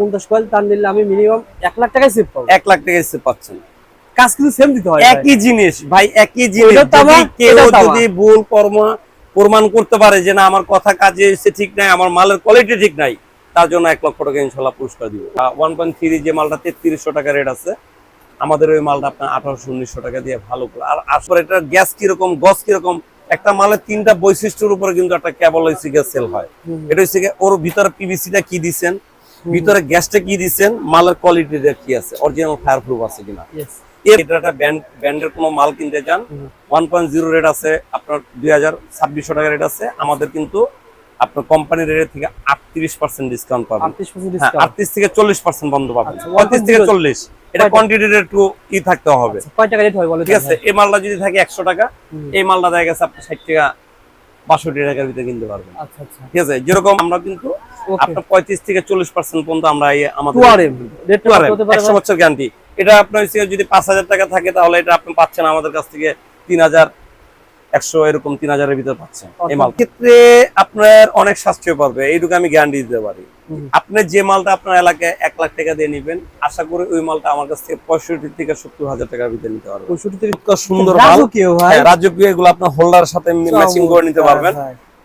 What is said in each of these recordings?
পঞ্চাশ কয়েল টান দিলে আমি মিনিমাম এক লাখ টাকায় সেভ পাবো এক লাখ টাকা এসে পাচ্ছেন। কাজ কিন্তু সেম দিতে হয় একই জিনিস ভাই একই জিনিস। কেউ যদি ভুল প্রমা প্রমাণ করতে পারে যে না আমার কথা কাজে এসে ঠিক নাই আমার মালের কোয়ালিটি ঠিক নাই তার জন্য এক লক্ষ টাকা ইনশাল্লাহ পুরস্কার দিব। ওয়ান পয়েন্ট থ্রি যে মালটা তেত্রিশশো টাকা রেট আছে আমাদের ওই মালটা আপনার আঠারোশো উনিশশো টাকা দিয়ে ভালো করে। আর আসলে এটা গ্যাস কীরকম গস কীরকম একটা মালের তিনটা বৈশিষ্ট্যের উপরে কিন্তু একটা কেবল হয়েছে সেল হয়। এটা হচ্ছে ওর ভিতরে পিভিসিটা কি দিছেন? ভিতরে গ্যাসটা কি দিছেন মালের কোয়ালিটিটা কি আছে? অরিজিনাল ফায়ার প্রুফ আছে কিনা? এটা একটা ব্যান্ডের কোনো মাল কিনতে চান ওয়ান পয়েন্ট জিরো রেট আছে আপনার দুই হাজার ছাব্বিশশো টাকা রেট আছে আমাদের কিন্তু আপনার কোম্পানির রেট থেকে আটত্রিশ পার্সেন্ট ডিসকাউন্ট পাবেন। আটত্রিশ পার্সেন্ট ডিসকাউন্ট আটত্রিশ থেকে চল্লিশ পার্সেন্ট বন্ধ পাবেন। পঁয়ত্রিশ থেকে চল্লিশ এটা কয়টা? একটু ই থাকতে হবে। কয় টাকা রেট হয় বলো ঠিক আছে এই মালটা যদি থাকে একশো টাকা এই মালটা দেখা গেছে আপনি ষাট টাকা বাষট্টি টাকার ভিতরে কিনতে পারবেন। আচ্ছা আচ্ছা। ঠিক আছে যেরকম আমরা কিন্তু আপনার পঁয়ত্রিশ থেকে চল্লিশ পার্সেন্ট পর্যন্ত আমরা আমাদের একশো বছর গ্যারান্টি এটা আপনার যদি পাঁচ হাজার টাকা থাকে তাহলে এটা আপনি পাচ্ছেন আমাদের কাছ থেকে তিন হাজার একশো এরকম তিন হাজারের ভিতরে পাচ্ছেন এই মাল ক্ষেত্রে আপনার অনেক সাশ্রয় পাবে এইটুকু আমি গ্যারান্টি দিতে পারি। আপনি যে মালটা আপনার এলাকায় এক লাখ টাকা দিয়ে নিবেন আশা করি ওই মালটা আমার কাছ থেকে পঁয়ষট্টি থেকে সত্তর হাজার টাকার ভিতরে নিতে পারবেন। পঁয়ষট্টি থেকে সুন্দর রাজকীয় হ্যাঁ, রাজকীয় এগুলো আপনার হোল্ডারের সাথে ম্যাচিং করে নিতে পারবেন।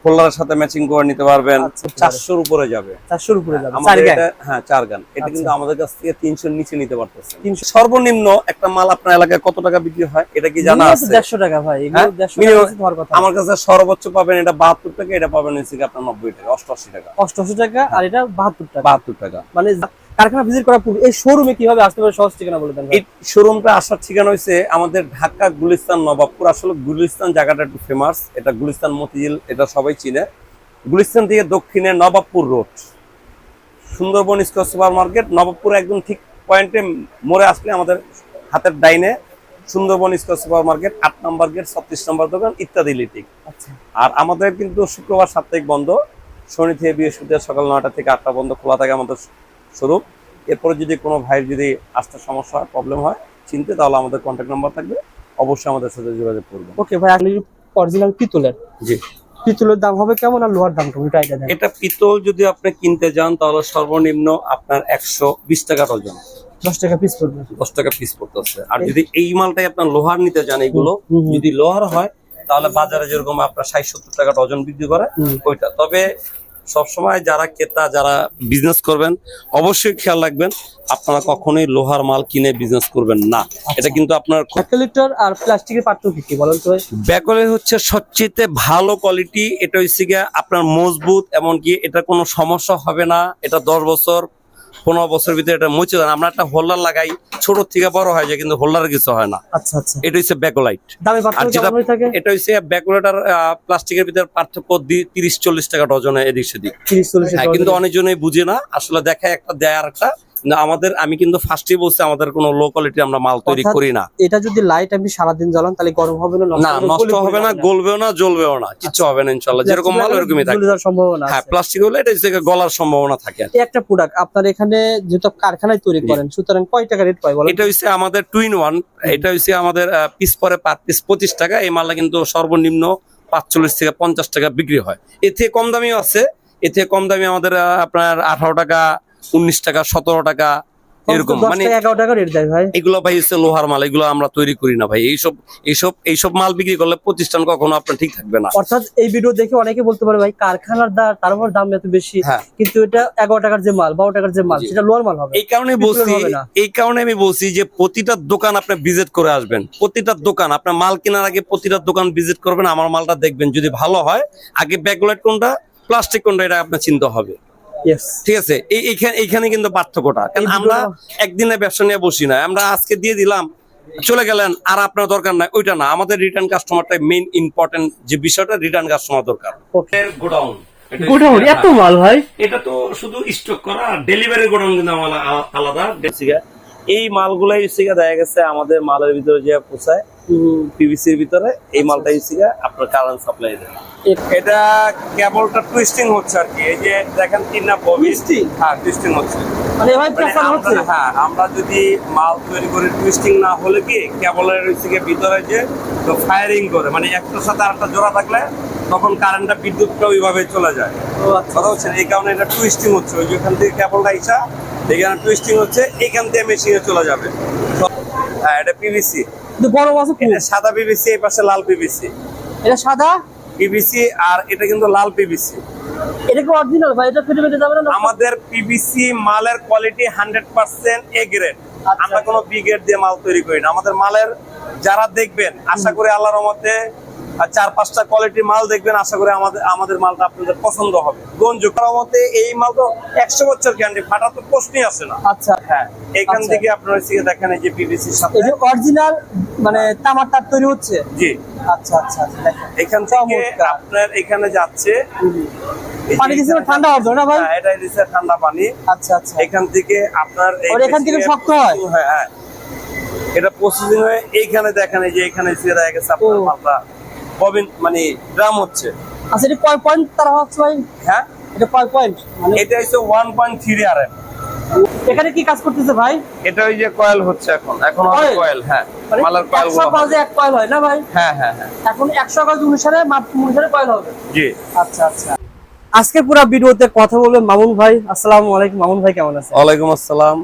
হোল্ডারের সাথে ম্যাচিং করে নিতে পারবেন। আচ্ছা, চারশোর উপরে যাবে। চারশোর উপরে যাবে। চার। এটা হ্যাঁ চার গান এটা আচ্ছা। কিন্তু আমাদের কাছ থেকে তিনশোর নিচে নিতে পারতেছে 300 সর্বনিম্ন একটা মাল আপনার এলাকায় কত টাকা বিক্রি হয় এটা কি জানা আছে? দেড়শো টাকা ভাই এগুলো হ্যাঁ? দেড়শো Minimum- টাকা কথা। আমার কাছে সর্বোচ্চ পাবেন এটা বাহাত্তর টাকা এটা পাবেন হচ্ছে আপনার নব্বই টাকা অষ্টআশি টাকা। অষ্টআশি টাকা আর এটা বাহাত্তর টাকা। বাহাত্তর টাকা। মানে কারখানা ভিজিট করার পূর্বে এই শোরুমে কীভাবে আসতে পারে সহজ ঠিকানা বলে দেন এই শোরুমটা আসার ঠিকানা হয়েছে আমাদের ঢাকা গুলিস্তান নবাবপুর। আসলে গুলিস্তান জায়গাটা একটু ফেমাস এটা গুলিস্তান মতিঝিল এটা সবাই চিনে। গুলিস্তান থেকে দক্ষিণে Nawabpur road Sundarban square super market Nawabpur একদম ঠিক পয়েন্টে মোড়ে আসলে আমাদের হাতের ডাইনে সুন্দরবন স্কোয়ার সুপার মার্কেট আট নম্বর গেট ছত্রিশ নম্বর দোকান ইত্যাদি লিটিক আচ্ছা। আর আমাদের কিন্তু শুক্রবার সাপ্তাহিক বন্ধ। শনি থেকে বৃহস্পতিবার সকাল নয়টা থেকে আটটা বন্ধ খোলা থাকে আমাদের শোরুম। এরপরে যদি কোনো ভাইয়ের যদি আসতে সমস্যা হয় প্রবলেম হয় চিনতে তাহলে আমাদের কন্ট্যাক্ট নাম্বার থাকবে। অবশ্যই আমাদের সাথে যোগাযোগ করবেন। ওকে ভাই আপনি অরিজিনাল পিতলের? জি। পিতলের দাম হবে কেমন আর লোহার দাম কেমন? এটা এটা পিতল যদি আপনি কিনতে যান তাহলে সর্বনিম্ন আপনার একশো বিশ টাকা ডজন। দশ টাকা পিস পড়বে। দশ টাকা পিস পড়তেছে আর যদি এই মালটাই আপনার লোহার নিতে যান এগুলো। যদি লোহার হয় তাহলে বাজারে যেরকম আপনার ষাট সত্তর টাকা ডজন বিক্রি করে ওইটা। তবে সবসময় যারা ক্রেতা যারা বিজনেস করবেন অবশ্যই খেয়াল রাখবেন আপনারা কখনোই লোহার মাল কিনে বিজনেস করবেন না এটা কিন্তু আপনার এক লিটার আর প্লাস্টিকের পার্থক্য কি বলেন তো? ব্যাকলে হচ্ছে সবচেয়ে ভালো কোয়ালিটি এটা হচ্ছে আপনার মজবুত এমনকি এটা কোনো সমস্যা হবে না এটা দশ বছর পনেরো বছর ভিতরে এটা মুছে দেন। আমরা একটা হোল্ডার লাগাই ছোট থেকে বড় হয় যায় কিন্তু হোল্ডার কিছু হয় না। আচ্ছা আচ্ছা। এটা হচ্ছে ব্যাকলাইট আর যেটা এটা হচ্ছে ব্যাকলাইট আর প্লাস্টিকের ভিতরে পার্থক্য দি- তিরিশ চল্লিশ টাকা ডজনে এদিক সেদিক। হ্যাঁ কিন্তু অনেকজনই বুঝে না। আসলে দেখা একটা দেয় আর একটা না, আমাদের আমি কিন্তু ফার্স্টে বলছি আমাদের কোনো লো কোয়ালিটি আমরা মাল তৈরি করি না। এটা যদি লাইট আপনি সারাদিন জ্বালান তাহলে গরম হবে না না নষ্ট হবে না গলবেও না জ্বলবেও না কিচ্ছু হবে না ইনশাল্লাহ যেরকম মাল ওরকমই যাওয়ার সম্ভাবনা হ্যাঁ প্লাস্টিক হলে এটা হচ্ছে গলার সম্ভাবনা থাকে। একটা প্রোডাক্ট আপনার এখানে যেহেতু কারখানায় তৈরি করেন সুতরাং কয় টাকা রেট পাই বলেন? এটা হচ্ছে আমাদের টুইন ওয়ান এটা হচ্ছে আমাদের পিস পরে পার পিস পঁচিশ টাকা এই মালটা কিন্তু সর্বনিম্ন পাঁচচল্লিশ থেকে পঞ্চাশ টাকা বিক্রি হয়। এর থেকে কম দামিও আছে এর থেকে কম দামি আমাদের আপনার আঠারো টাকা উনিশ টাকা সতেরো টাকা এরকম। মানে এগুলো ভাই হচ্ছে লোহার মাল এগুলো আমরা তৈরি করি না ভাই। এইসব এইসব এইসব মাল বিক্রি করলে প্রতিষ্ঠান কখনো আপনার ঠিক থাকবে না। অর্থাৎ এই ভিডিও দেখে অনেকে বলতে পারে ভাই কারখানার দা তার উপর দাম এত বেশি। হ্যাঁ। কিন্তু এটা এগারো টাকার যে মাল বারো টাকার যে মাল সেটা লোয়ার মাল হবে। এই কারণে বলছি এই কারণে আমি বলছি যে প্রতিটা দোকান আপনি ভিজিট করে আসবেন। প্রতিটা দোকান আপনার মাল কেনার আগে প্রতিটা দোকান ভিজিট করবেন আমার মালটা দেখবেন। যদি ভালো হয় আগে ব্যাকলাইট কোনটা প্লাস্টিক কোনটা এটা আপনার চিন্তা হবে। ঠিক আছে? এই এইখানে এইখানে কিন্তু পার্থক্যটা। কারণ এই আমরা একদিনে ব্যবসা নিয়ে বসি না। আমরা আজকে দিয়ে দিলাম চলে গেলেন আর আপনার দরকার নাই ওইটা না। আমাদের রিটার্ন কাস্টমারটাই মেইন ইম্পর্টেন্ট যে বিষয়টা রিটার্ন কাস্টমার দরকার। গোডাউন এত মাল ভাই। এটা তো শুধু স্টক করা ডেলিভারি গোডাউন কিন্তু আলাদা। এই মালগুলাই দেখা গেছে আমাদের মালের ভিতরে যে পোষায় পিভিসির ভিতরে এই মালটাই সিগা আপনার কারেন্ট সাপ্লাই দেয়। এটা কেবলটা টুইস্টিং হচ্ছে আর কি এই যে দেখেন তিন না Twisting? হ্যাঁ টুইস্টিং হচ্ছে। মানে মানে হচ্ছে? হ্যাঁ আমরা যদি মাল তৈরি করে টুইস্টিং না হলে কি কেবলের হচ্ছে গিয়ে ভিতরে যে ফায়ারিং করে মানে একটার সাথে আরেকটা জোড়া থাকলে তখন কারেন্টটা বিদ্যুৎটা ওইভাবে চলে যায়। আচ্ছা কথা হচ্ছে এই কারণে এটা টুইস্টিং হচ্ছে। ওই যেখান থেকে কেবলটা ইসা এখানে টুইস্টিং হচ্ছে এখান থেকে মেশিনে চলে যাবে। হ্যাঁ এটা পিভিসি কিন্তু বড় এটা সাদা পিবিসি এই পাশে লাল পিবিসি এটা সাদা? পিবিসি আর এটা কিন্তু লাল পিবিসি এটা কি অরিজিনাল ভাই? এটা ফেটে ফেটে যাবে না? আমাদের পিবিসি মালের quality hundred percent A grade. আমরা কোনো বি গ্রেড দিয়ে মাল তৈরি করি না। আমাদের মালের যারা দেখবেন আশা করি আল্লাহর রহমতে আর চার পাঁচটা কোয়ালিটির মাল দেখবেন আশা করি আমাদের আমাদের মালটা আপনাদের পছন্দ হবে। গঞ্জু মতে এই মাল তো একশো বছর গ্যারান্টি ফাটা তো প্রশ্নই আসে না। আচ্ছা। হ্যাঁ এখান আচ্ছা। থেকে আপনার হচ্ছে দেখেন এই যে পিভিসির সাথে। এটা অরিজিনাল মানে তামার তার তৈরি হচ্ছে? জি। আচ্ছা আচ্ছা আচ্ছা দেখেন। এখান থেকে আপনার এখানে যাচ্ছে। পানি এখানে- ঠান্ডা ভাই? হ্যাঁ, এটাই ঠান্ডা পানি। আচ্ছা আচ্ছা। এখান থেকে আপনার এই আর এখান থেকে শক্ত হয়? হয়, হ্যাঁ। এটা প্রসেসিং হয়ে এইখানে দেখেন এই যে এখানে ছেড়ে গেছে আপনার মালটা। ববিন মানে ড্রাম হচ্ছে। আচ্ছা এটা কয় পয়েন্ট তারা হচ্ছে ভাই? হ্যাঁ? এটা কয় পয়েন্ট মানে এটা হচ্ছে one point three R M এখানে কি কাজ করতেছে ভাই? এটা ওই যে কয়েল হচ্ছে এখন। এখন কয়েল হ্যাঁ। মানে মালার কয়েল একশো গজে এক কয়েল হয় না ভাই? হ্যাঁ হ্যাঁ হ্যাঁ। এখন একশো গজ অনুসারে মাপ অনুসারে কয়েল হবে। জি। আচ্ছা আচ্ছা। আজকে পুরো ভিডিওতে কথা বলবেন মামুন ভাই। আসসালামু আলাইকুম মামুন ভাই কেমন আছেন? ওয়ালাইকুম আসসালাম।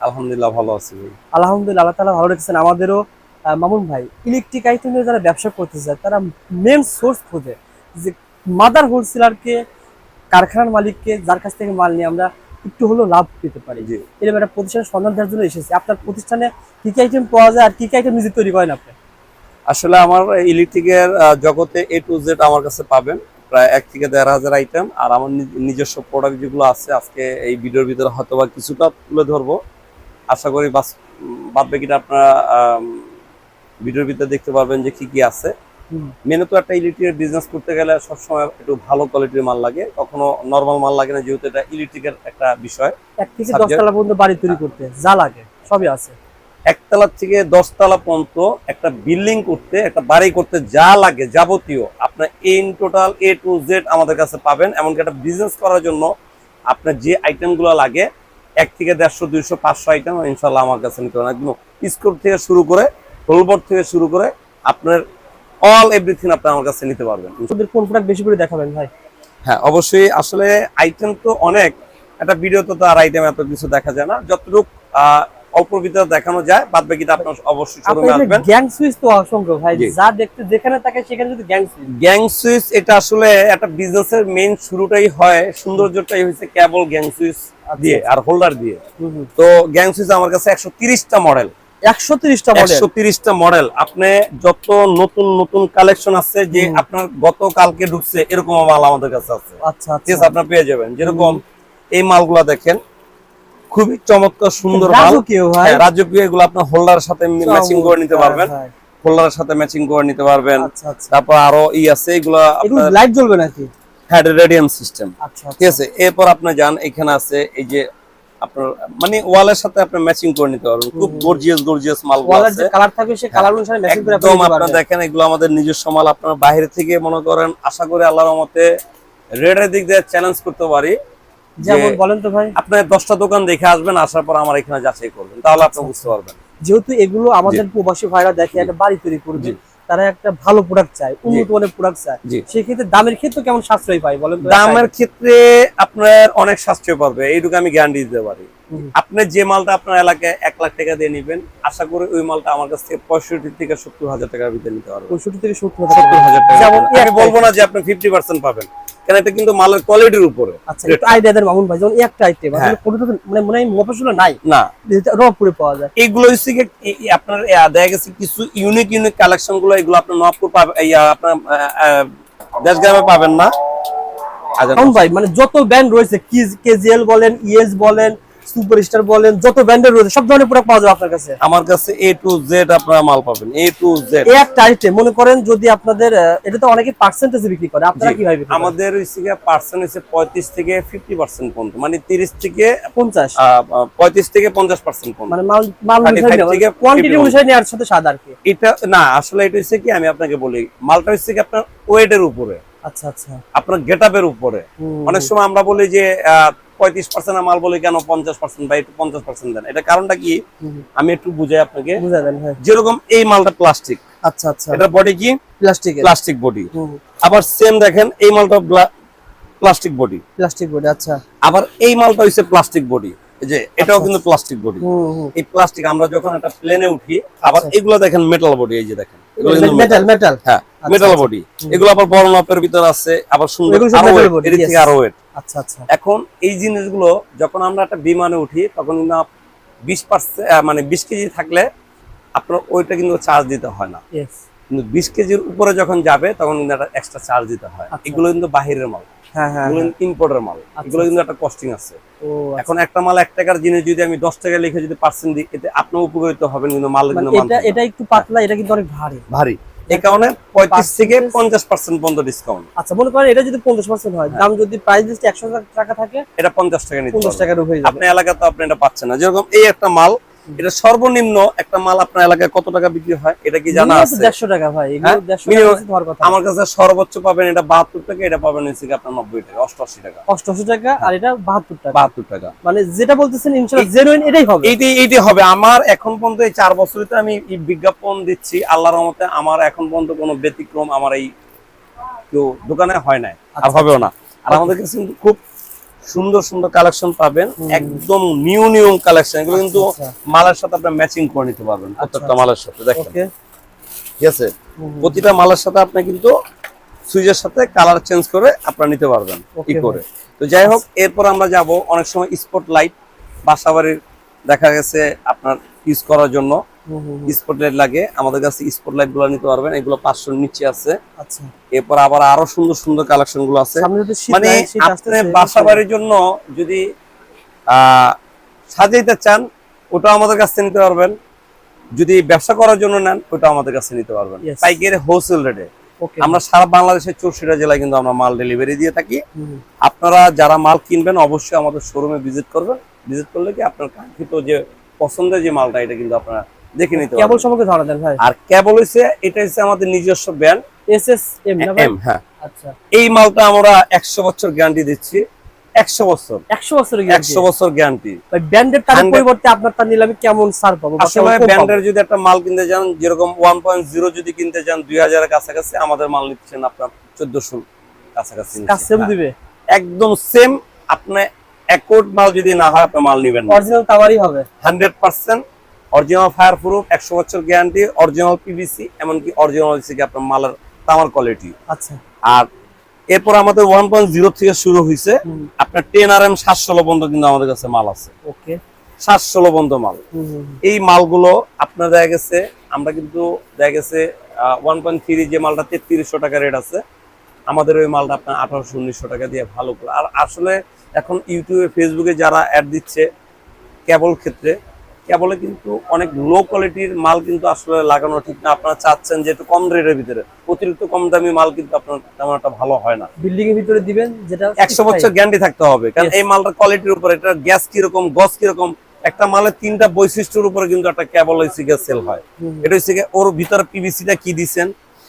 আলহামদুলিল্লাহ ভালো আছি ভাই। আলহামদুলিল্লাহ আল্লাহ তালা ভালো রেখেছেন। আমাদেরও মামুন ভাই ইলেকট্রিক আইটেম নিয়ে যারা ব্যবসা করতে চায় তারা মেন সোর্স খোঁজে যে মাদার হোলসেলারকে কারখানার মালিককে যার কাছ থেকে মাল নিয়ে আমরা একটু হলেও লাভ পেতে পারি। এরকম একটা প্রতিষ্ঠানের সন্ধান দেওয়ার জন্য এসেছি। আপনার প্রতিষ্ঠানে কি কি আইটেম পাওয়া যায় আর কি কি আইটেম নিজে তৈরি করেন আপনি? আসলে আমার ইলেকট্রিকের জগতে এ টু জেড আমার কাছে পাবেন। প্রায় এক থেকে দেড় হাজার আইটেম আর আমার নিজ- নিজস্ব প্রোডাক্ট যেগুলো আছে আজকে এই ভিডিওর ভিতরে হয়তো বা কিছুটা তুলে ধরবো। আশা করি বাস বাদ বাকিটা আপনারা ভিডিওর ভিতরে দেখতে পারবেন যে কি কি আছে। মেনে তো একটা ইলেকট্রিকের বিজনেস করতে গেলে সবসময় একটু ভালো কোয়ালিটির মাল লাগে। কখনো নর্মাল মাল লাগে না যেহেতু এটা ইলেকট্রিকের একটা বিষয়। এক থেকে দশতলা পর্যন্ত বাড়ি তৈরি করতে যা লাগে সবই আছে। একতলা থেকে দশতলা পর্যন্ত একটা বিল্ডিং করতে একটা বাড়ি করতে যা লাগে যাবতীয় আপনার in total A to Z আমাদের কাছে পাবেন। এমনকি একটা বিজনেস করার জন্য আপনার যে আইটেমগুলো লাগে এক থেকে দেড়শো দুইশো পাঁচশো আইটেম ইনশাল্লাহ আমার কাছে নিতে পারেন। একদম স্কোর থেকে শুরু করে হোলবোর্ড থেকে শুরু করে আপনার অল এভরিথিং আপনি আমার কাছে নিতে পারবেন। কোন প্রোডাক্ট বেশি করে দেখাবেন ভাই? হ্যাঁ অবশ্যই। আসলে আইটেম তো অনেক। একটা ভিডিওতে তো আর আইটেম এত কিছু দেখা যায় না। যতটুকু অল্প ভিতরে দেখানো যায় বাদ বাকিটা আপনার অবশ্যই শোরুমে আসবেন। গ্যাং সুইচ তো অসংখ্য ভাই। যা দেখতে যেখানে থাকে সেখানে যদি গ্যাং সুইচ গ্যাং সুইচ এটা আসলে একটা বিজনেসের মেইন শুরুটাই হয়। সৌন্দর্যটাই হয়েছে কেবল গ্যাং সুইচ দিয়ে আর হোল্ডার দিয়ে। তো গ্যাং সুইচ আমার কাছে একশো তিরিশটা মডেল মডেল আপনি যত নতুন নতুন কালেকশন আছে যে আপনার গত কালকে ঢুকছে এরকম মাল আমাদের কাছে আছে। আচ্ছা ঠিক আছে আচ্ছা পেয়ে যাবেন। যেরকম এই মালগুলা দেখেন খুবই চমৎকার সুন্দর মাল। রাজকীয় হ্যাঁ, এগুলো আপনার হোল্ডারের সাথে ম্যাচিং করে নিতে পারবেন। হোল্ডারের সাথে ম্যাচিং করে নিতে পারবেন। আচ্ছা তারপর আরও ই আছে এগুলা লাইট জ্বলবে নাকি? হ্যাড রেডিয়াম সিস্টেম আচ্ছা ঠিক আছে এরপর আপনি যান এখানে আছে এই যে আপনার মানে ওয়ালের সাথে আপনি ম্যাচিং করে নিতে পারবেন। খুব গর্জিয়াস গর্জিয়াস মালগুলো ওয়ালের যে কালার থাকবে সেই কালার অনুসারে ম্যাচিং করে আপনি আপনারা দেখেন এগুলো আমাদের নিজস্ব মাল। আপনার বাইরে থেকে মনে করেন আশা করি আল্লাহর রহমতে রেডের দিক দিয়ে চ্যালেঞ্জ করতে পারি। যেমন বলেন তো ভাই। আপনি দশটা দোকান দেখে আসবেন আসার পর আমার এখানে যাচাই করবেন। তাহলে আপনি বুঝতে পারবেন। যেহেতু এগুলো আমাদের প্রবাসী ভাইরা দেখে একটা বাড়ি তৈরি করবে। তারা একটা ভালো প্রোডাক্ট চায় উন্নত মানের প্রোডাক্ট চায়। সেক্ষেত্রে দামের ক্ষেত্রে কেমন সাশ্রয় পাই বলেন দামের ক্ষেত্রে আপনার অনেক সাশ্রয় পাবে এইটুকু আমি গ্যারান্টি দিতে পারি। আপনি যে মালটা আপনার এলাকায় এক লাখ টাকা দিয়ে নেবেন আশা করি ওই মালটা আমার কাছ থেকে পঁয়ষট্টি থেকে সত্তর হাজার টাকার ভিতরে নিতে পারবেন। পঁয়ষট্টি থেকে সত্তর সত্তর হাজার টাকা যেমন আমি বলব না যে আপনি ফিফটি পার্সেন্ট পাবেন। এটা কিন্তু মালের কোয়ালিটির উপরে। আচ্ছা একটু আইডিয়া দেন মামুন ভাই যেমন একটা আইটেম হ্যাঁ। আসলে কোনোটা মানে মনে হয় মফসলে নাই। না। রংপুরে পাওয়া যায়। এইগুলো হচ্ছে আপনার দেখা গেছে কিছু ইউনিক ইউনিক কালেকশনগুলো এগুলো আপনার নবপুর পাবে আপনার দেশগ্রামে পাবেন না। আচ্ছা, মামুন ভাই মানে যত ব্যান্ড রয়েছে কেজিএল বলেন ইএস বলেন সুপারস্টার বলেন যত ব্র্যান্ডের রয়েছে সব ধরনের প্রোডাক্ট পাওয়া যাবে আপনার কাছে? আমার কাছে এ টু জেড আপনারা মাল পাবেন এ টু জেড এই একটা আইটেম মনে করেন যদি আপনাদের এটা তো অনেকে পার্সেন্টেজে বিক্রি করে আপনারা জি। কীভাবে বিক্রি করেন? পার্সেন্ট হচ্ছে পঁয়ত্রিশ থেকে ফিফটি পার্সেন্ট পর্যন্ত মানে তিরিশ থেকে পঞ্চাশ। পঁয়ত্রিশ থেকে পঞ্চাশ পার্সেন্ট পর্যন্ত। মানে মাল মাল 35 অনুসারে থেকে কোয়ান্টিটি 50 অনুসারে নেওয়ার সাথে সাদা আর কি। এটা না আসলে এটা হচ্ছে কি আমি আপনাকে বলি মালটা হচ্ছে কি আপনার ওয়েটের উপরে। আচ্ছা আচ্ছা। আপনার গেট আপের উপরে। অনেক সময় আমরা বলি যে পঁয়ত্রিশ পার্সেন্ট মাল বলি কেন পঞ্চাশ পার্সেন্ট বা একটু পঞ্চাশ পার্সেন্ট দেন? এটা কারণটা কি? আমি একটু বুঝাই আপনাকে। হ্যাঁ। যেরকম এই মালটা প্লাস্টিক আচ্ছা আচ্ছা। এটা বডি কি? প্লাস্টিকের প্লাস্টিক বডি আবার সেম দেখেন এই মালটা প্লাস্টিক বডি প্লাস্টিক বডি আচ্ছা। আবার এই মালটা হচ্ছে প্লাস্টিক বডি যে এটাও আচ্ছা, কিন্তু প্লাস্টিক বডি এই প্লাস্টিক আমরা যখন একটা প্লেনে উঠি আবার আচ্ছা। এগুলো দেখেন মেটাল বডি এই যে দেখেন। মেটাল মেটাল হ্যাঁ। আচ্ছা, মেটাল আচ্ছা। বডি এগুলো আবার বড় মাপের ভিতর আছে আবার সুন্দর আরও metal weight, body, এর থেকে আরও ওয়েট আচ্ছা আচ্ছা। এখন এই জিনিসগুলো যখন আমরা একটা বিমানে উঠি তখন কিন্তু বিশ পার্সেন্ট মানে বিশ কেজি থাকলে আপনার ওইটা কিন্তু চার্জ দিতে হয় না। কিন্তু বিশ কেজির উপরে যখন যাবে তখন কিন্তু একটা এক্সট্রা চার্জ দিতে হয়। আচ্ছা। এগুলো কিন্তু বাহিরের মাল। হ্যাঁ হ্যাঁ এগুলো কিন্তু ইম্পোর্টের মাল। এগুলো কিন্তু একটা কস্টিং আছে। এখন একটা মাল এক টাকার জিনিস যদি আমি দশ টাকা লিখে যদি পার্সেন্ট দিই এতে আপনিও উপকৃত হবেন কিন্তু মাল মানে কিন্তু। এটা একটু পাতলা এটা কিন্তু অনেক ভারী। ভারী। এই কারণে পঁয়ত্রিশ থেকে পঞ্চাশ পার্সেন্ট পর্যন্ত ডিসকাউন্ট আচ্ছা মনে করেন এটা যদি পঞ্চাশ পার্সেন্ট হয় দাম যদি প্রাইস লিস্ট একশো টাকা থাকে এটা পঞ্চাশ টাকা পঞ্চাশ টাকার উপরে আপনি এলাকা এলাকাতে আপনি এটা পাচ্ছেন না। যেরকম এই একটা মাল এটা সর্বনিম্ন একটা মাল আপনার এলাকায় কত টাকা বিক্রি হয় এটা কি জানা আছে? দেড়শো টাকা ভাই এগুলো হ্যাঁ? টাকা কথা। আমার কাছে সর্বোচ্চ পাবেন এটা বাহাত্তর টাকা এটা পাবেন হচ্ছে আপনার নব্বই টাকা অষ্টআশি টাকা। অষ্টআশি টাকা আর এটা বাহাত্তর টাকা। বাহাত্তর টাকা। মানে যেটা বলতেছেন ইনশাল্লাহ জেনুইন এটাই হবে। এইটি এইটি হবে। আমার এখন পর্যন্ত এই চার বছরে তো আমি এই বিজ্ঞাপন দিচ্ছি আল্লাহর রহমতে আমার এখন পর্যন্ত কোনো ব্যতিক্রম আমার এই কেউ দোকানে হয় নাই আর আচ্ছা, হবেও না। আর আমাদের কাছে কিন্তু খুব সুন্দর সুন্দর কালেকশন পাবেন। একদম নিউ নিউ কালেকশন এগুলো কিন্তু মালার সাথে আপনার ম্যাচিং করে নিতে পারবেন। প্রত্যেকটা মালার সাথে দেখেন। ঠিক আছে? প্রতিটা মালার সাথে আপনি কিন্তু সুইজের সাথে কালার চেঞ্জ করে আপনারা নিতে পারবেন কি করে। তো যাই হোক এরপর আমরা যাব অনেক সময় স্পট লাইট বাসাবাড়ির দেখা গেছে আপনার ইউজ করার জন্য স্পট লাইট লাগে। আমাদের কাছে স্পট লাইটগুলো নিতে পারবেন। এগুলো পাঁচশোর নিচে আছে। আচ্ছা। এরপর আবার আরও সুন্দর সুন্দর কালেকশনগুলো আছে। যদি মানে আপনি বাসা বাড়ির জন্য যদি সাজাইতে চান ওটাও আমাদের কাছ নিতে পারবেন। যদি ব্যবসা করার জন্য নেন ওটা আমাদের কাছে নিতে পারবেন. পাইকারি হোলসেল রেটে আমরা সারা বাংলাদেশের চৌষট্টি জেলায় কিন্তু আমরা মাল ডেলিভারি দিয়ে থাকি। আপনারা যারা মাল কিনবেন অবশ্যই আমাদের শোরুমে ভিজিট করবেন। ভিজিট করলে কি আপনার কাঙ্ক্ষিত যে পছন্দের যে মালটা এটা কিন্তু আপনারা দেখে নিতে কেবল সম্পর্কে ধারণা দেন ভাই। আর কেবল হচ্ছে এটা হচ্ছে আমাদের নিজস্ব ব্র্যান্ড এস এস না ভাই? এম হ্যাঁ। আচ্ছা। এই মালটা আমরা একশো বছর গ্যারান্টি দিচ্ছি। একশো বছর। একশো বছরের একশো বছর গ্যারান্টি ব্যান্ডের তার পরিবর্তে আপনার তার নিলামে কেমন ছাড় পাবো? আসলে? ব্র্যান্ডের যদি একটা মাল কিনতে যান যেরকম ওয়ান পয়েন্ট জিরো যদি কিনতে যান দুই হাজারের কাছাকাছি আমাদের মাল নিচ্ছেন আপনার চোদ্দশো কাছাকাছি নিচ্ছেন। কাজ হ্যাঁ। দিবে? একদম সেম আপনি একোট মাল যদি না হয় আপনি মাল নেবেন অরিজিনাল হবে। Hundred percent original fireproof একশো বছর গ্যারান্টি অরিজিনাল পিভিসি এমনকি অরিজিনাল আপনার মালের তামার কোয়ালিটি আচ্ছা। আর এরপর আমাদের ওয়ান পয়েন্ট জিরো থেকে শুরু হুম, আপনার টেন আর এম সাতশো পর্যন্ত কিন্তু আমাদের কাছে মাল আছে। ওকে। সাতশো পর্যন্ত মাল। এই মালগুলো আপনার দেখা গেছে আমরা কিন্তু দেখা গেছে ওয়ান পয়েন্ট থ্রি যে মালটা তেত্রিশশো টাকা রেট আছে আমাদের ওই মালটা আপনার আঠারোশো উনিশশো টাকা দিয়ে ভালো। করে আর আসলে এখন ইউটিউবে ফেসবুকে যারা অ্যাড দিচ্ছে কেবল ক্ষেত্রে কেবলে কিন্তু অনেক লো কোয়ালিটির মাল কিন্তু আসলে লাগানো ঠিক না। আপনারা চাচ্ছেন যে একটু কম রেটের ভিতরে। অতিরিক্ত কম দামি মাল কিন্তু আপনার তেমন একটা ভালো হয় না। বিল্ডিং এর ভিতরে দিবেন যেটা একশো বছর গ্যারান্টি থাকতে হবে। কারণ এই মালটার কোয়ালিটির উপর এটা গ্যাস কীরকম গস কীরকম একটা মালের তিনটা বৈশিষ্ট্যের উপরে কিন্তু একটা কেবল হচ্ছে গ্যাস সেল হয়। এটা হচ্ছে ওর ভিতরে পিভিসিটা কি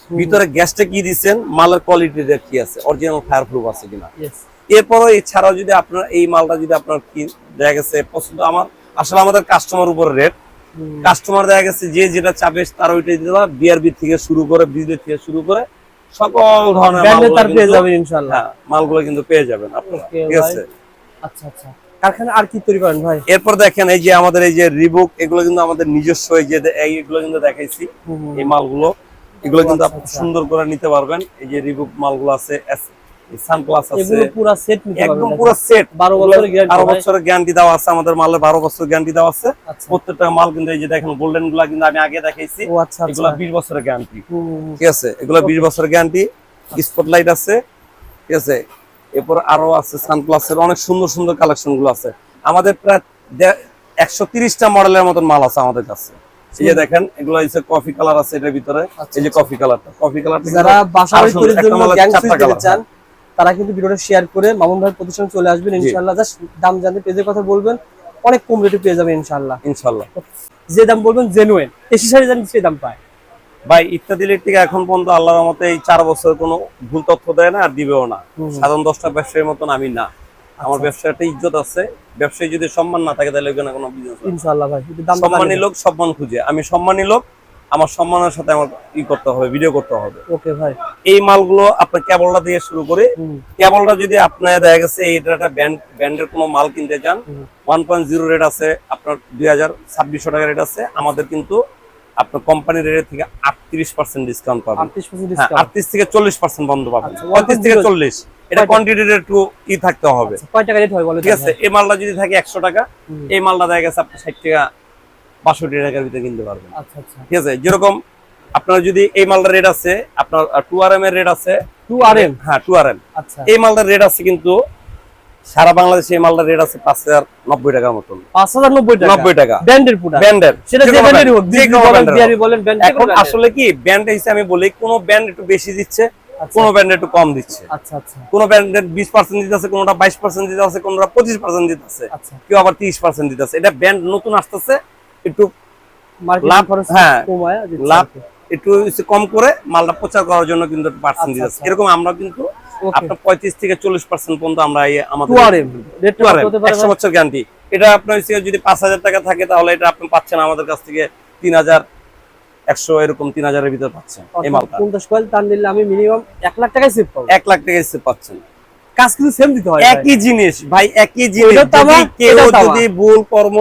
হুম, ভিতরে গ্যাসটা কি দিচ্ছেন মালের কোয়ালিটিটা কি আছে? অরিজিনাল ফায়ার প্রুফ আছে কিনা? এরপরও এছাড়াও যদি আপনার এই মালটা যদি আপনার কি দেখা গেছে পছন্দ আমার আসলে আমাদের কাস্টমার উপর রেট কাস্টমার দেখা গেছে যে যেটা চাবে তার ওইটাই দিতে পারে বিআরবি থেকে শুরু করে বিজলি থেকে শুরু করে সকল ধরনের তার পেয়ে যাবেন ইনশাআল্লাহ। হ্যাঁ মালগুলো কিন্তু পেয়ে যাবেন আপনারা ঠিক আছে? আচ্ছা আচ্ছা। কারখানা আর কি তৈরি করেন ভাই? এরপর দেখেন এই যে আমাদের এই যে রিবুক এগুলো কিন্তু আমাদের নিজস্ব এই যে এইগুলো কিন্তু দেখাইছি। এই মালগুলো এগুলো কিন্তু আচ্ছা, আপনি আচ্ছা। সুন্দর করে নিতে পারবেন। এই যে রিবুক মালগুলো আছে সানপ্লাস আছে। এগুলো পুরো সেট নিতে একদম পুরো সেট 12 বছরের গ্যারান্টি বারো বছরের গ্যারান্টি দেওয়া আছে আমাদের মালের বারো বছরের গ্যারান্টি দেওয়া আছে। প্রত্যেকটা মাল কিন্তু এই যে দেখেন গোল্ডেনগুলা কিন্তু আমি আগে দেখাইছি। ও আচ্ছা এগুলো বিশ বছরের গ্যারান্টি হুম, হুম, হুম। ঠিক আছে? এগুলো বিশ বছরের গ্যারান্টি স্পটলাইট আছে। ঠিক আছে? এরপর আরও আছে অনেক সুন্দর সুন্দর কালেকশনগুলো আছে। আমাদের প্রায় একশো তিরিশটা মডেলের মতন মাল আছে আমাদের কাছে। এই যে দেখেন এগুলো হচ্ছে কফি কালার আছে এটার ভিতরে। এই যে কফি কালারটা কফি কালারটা যারা বাসা তৈরির জন্য গ্যাং সুইচ দিতে চান তারা কিন্তু ভিডিওটা শেয়ার করে মামুন ভাই প্রতিষ্ঠানে চলে আসবেন ইনশাআল্লাহ। জাস্ট দাম জানতে পেজের কথা বলবেন অনেক কম রেটে পেয়ে যাবেন ইনশাআল্লাহ। ইনশাল্লাহ যে দাম বলবেন জেনুইন এসি শাড়ি জানি সেই দাম পায়। ভাই ইত্যাদি ইলেকট্রিক এখন পর্যন্ত আল্লাহর মতে এই চার বছর কোনো ভুল তথ্য দেয় না আর দিবেও না। সাধারণ দশটা ব্যবসায়ীর মতন আমি না। আমার আচ্ছা। ব্যবসায় একটা ইজ্জত আছে। ব্যবসায়ী যদি সম্মান না থাকে তাহলে কোনো বিজনেস ইনশাআল্লাহ ভাই সম্মানী লোক সম্মান খুঁজে। আমি সম্মানী লোক আমার সম্মানের সাথে আমার ই করতে হবে ভিডিও করতে হবে। ওকে ভাই। এই মালগুলো আপনার কেবলটা দিয়ে শুরু করে কেবলটা যদি আপনার দেখা গেছে এটা একটা ব্যান্ড ব্যান্ডের কোনো মাল কিনতে যান হুম। ওয়ান পয়েন্ট জিরো রেট আছে আপনার দুই হাজার ছাব্বিশশো টাকা রেট আছে আমাদের কিন্তু আপনার কোম্পানির রেট থেকে আটত্রিশ পার্সেন্ট ডিসকাউন্ট পাবেন। আটত্রিশ হ্যাঁ আটত্রিশ থেকে চল্লিশ পার্সেন্ট বন্ধ পাবেন। আচ্ছা, পঁয়ত্রিশ থেকে 1.0 চল্লিশ এটা কয়টা? কোয়ান্টিটির একটু ই থাকতে হবে। কয় টাকা রেট হয় বলে ঠিক আছে এই মালটা যদি থাকে একশো টাকা এই মালটা দেখা গেছে আপনি ষাট টাকা বাষট্টি টাকার ভিতরে কিনতে পারবেন। আচ্ছা আচ্ছা। ঠিক আছে? যেরকম আপনার যদি এই মালটার রেট আছে আপনার টু আর এম এর রেট আছে। টু আর এম হ্যাঁ টু আর এম আচ্ছা। এই মালটার রেট আছে কিন্তু সারা বাংলাদেশে এই মালটার রেট আছে পাঁচ হাজার নব্বই টাকার মতন। পাঁচ হাজার নব্বই টাকা? নব্বই টাকা। ব্র্যান্ডের পুরা ব্যান্ডের সেটা যে ব্র্যান্ডেরই হোক যে বলেন ব্র্যান্ড এখন আসলে কি ব্যান্ড হিসেবে আমি বলি কোন ব্যান্ড একটু বেশি দিচ্ছে আচ্ছা। কোন ব্যান্ড একটু কম দিচ্ছে। আচ্ছা আচ্ছা। কোন ব্যান্ডের বিশ পার্সেন্ট দিতে আছে কোনটা বাইশ পার্সেন্ট দিতে আছে কোনটা পঁচিশ পার্সেন্ট দিতে আছে আচ্ছা। কেউ আবার তিরিশ পার্সেন্ট দিতে আছে। এটা ব্যান্ড নতুন আসতেছে একটু লাভ, হ্যাঁ, লাভ একটু একটু কম করে মালটা প্রচার করার জন্য কিন্তু পার্সেন্ট আচ্ছা, আচ্ছা। এরকম আমরা কিন্তু আপনার পঁয়ত্রিশ থেকে চল্লিশ পার্সেন্ট পর্যন্ত আমরা আমাদের একশো বছর গ্যারান্টি এটা আপনার যদি পাঁচ হাজার টাকা থাকে তাহলে এটা আপনি পাচ্ছেন আমাদের কাছ থেকে তিন হাজার একশো এরকম তিন হাজারের ভিতর পাচ্ছেন এই মালটা। পঞ্চাশ কয়েল টান দিলে আমি মিনিমাম এক লাখ টাকায় সেভ পাবো। এক লাখ টাকা এসে পাচ্ছেন। কাজ কিন্তু সেম দিতে হয় একই জিনিস ভাই একই জিনিস। কেউ যদি ভুল কর্ম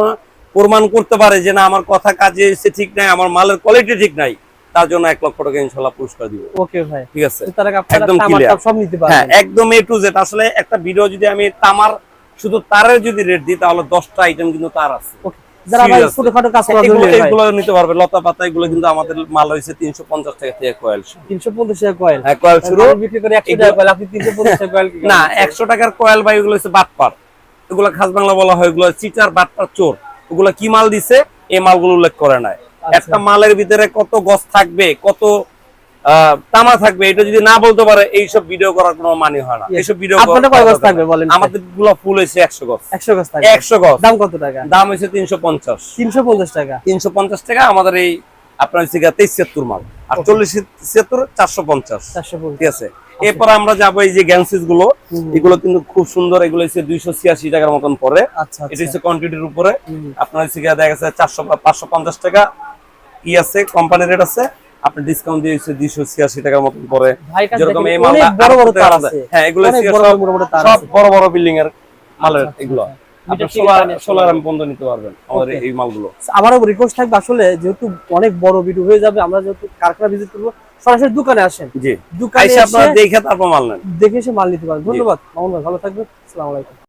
প্রমাণ করতে পারে যে না আমার কথা কাজে এসে ঠিক নাই আমার মালের কোয়ালিটি ঠিক নাই তার জন্য এক লক্ষ টাকা ইনশাল্লাহ পুরস্কার দিব। ওকে ভাই। ঠিক আছে? একদম সব নিতে হ্যাঁ একদম এ টু জেড আসলে একটা ভিডিও যদি আমি তামার শুধু তারের যদি রেট দিই তাহলে দশটা আইটেম কিন্তু তার আছে। যারা ভাই। ছোটখাটো কাজ করা এগুলো নিতে পারবে। লতা পাতা এগুলো কিন্তু আমাদের মাল হয়েছে তিনশো পঞ্চাশ টাকা থেকে কয়েল তিনশো পঞ্চাশ টাকা কয়েল হ্যাঁ কয়েল শুরু। বিক্রি করে একশো এগুলো- টাকা কয়েল আপনি তিনশো পঞ্চাশ টাকা কয়েল না একশো টাকার কয়েল বা এগুলো হচ্ছে বাটপার। এগুলো খাস বাংলা বলা হয় এগুলো চিটার বাটপার চোর। ওগুলো কি মাল দিছে এই মালগুলো উল্লেখ করে নাই। আচ্ছা। একটা মালের ভিতরে কত গছ থাকবে কত তামা থাকবে এটা যদি না বলতে পারে এইসব ভিডিও করার কোনো মানে হয় না। এইসব ভিডিও থাকবে বলেন আমাদেরগুলো ফুল হয়েছে একশো গছ। একশো থাকবে। একশো গছ। দাম কত টাকা? দাম হয়েছে তিনশো পঞ্চাশ। তিনশো পঞ্চাশ টাকা। তিনশো পঞ্চাশ টাকা আমাদের এই আপনার হচ্ছে তেইশ ছিয়াত্তর মাল। আর চল্লিশ ছিয়াত্তর চারশো পঞ্চাশ। চারশো ঠিক আছে? এরপর আমরা যাব এই যে গ্যানসিসগুলো এগুলো কিন্তু খুব সুন্দর এগুলো হচ্ছে দুইশো ছিয়াশি টাকার মতন পরে। আচ্ছা এটা আচ্ছা। হচ্ছে কোয়ান্টিটির উপরে। আপনার হচ্ছে দেখা গেছে চারশো পাঁচশো পঞ্চাশ টাকা ই আছে কোম্পানি রেট আছে। আপনি ডিসকাউন্ট দিয়ে হচ্ছে দুইশো ছিয়াশি টাকার মতন পরে। যেরকম এই মালটা বড় বড় তার আছে। হ্যাঁ এগুলো সব- বড় বড় বিল্ডিং এর মালের আচ্ছা, এগুলো। আমারও রিকোয়েস্ট থাকবে আসলে যেহেতু অনেক বড় ভিডিও হয়ে যাবে আমরা যেহেতু কারখানা ভিজিট করব সরাসরি দোকানে আসেন। জি। দোকানে আপনারা দেখে তারপর মাল নেন। দেখে এসে মাল নিতে পারেন। ধন্যবাদ। মামুন ভাই ভালো থাকবেন। আসসালামু আলাইকুম।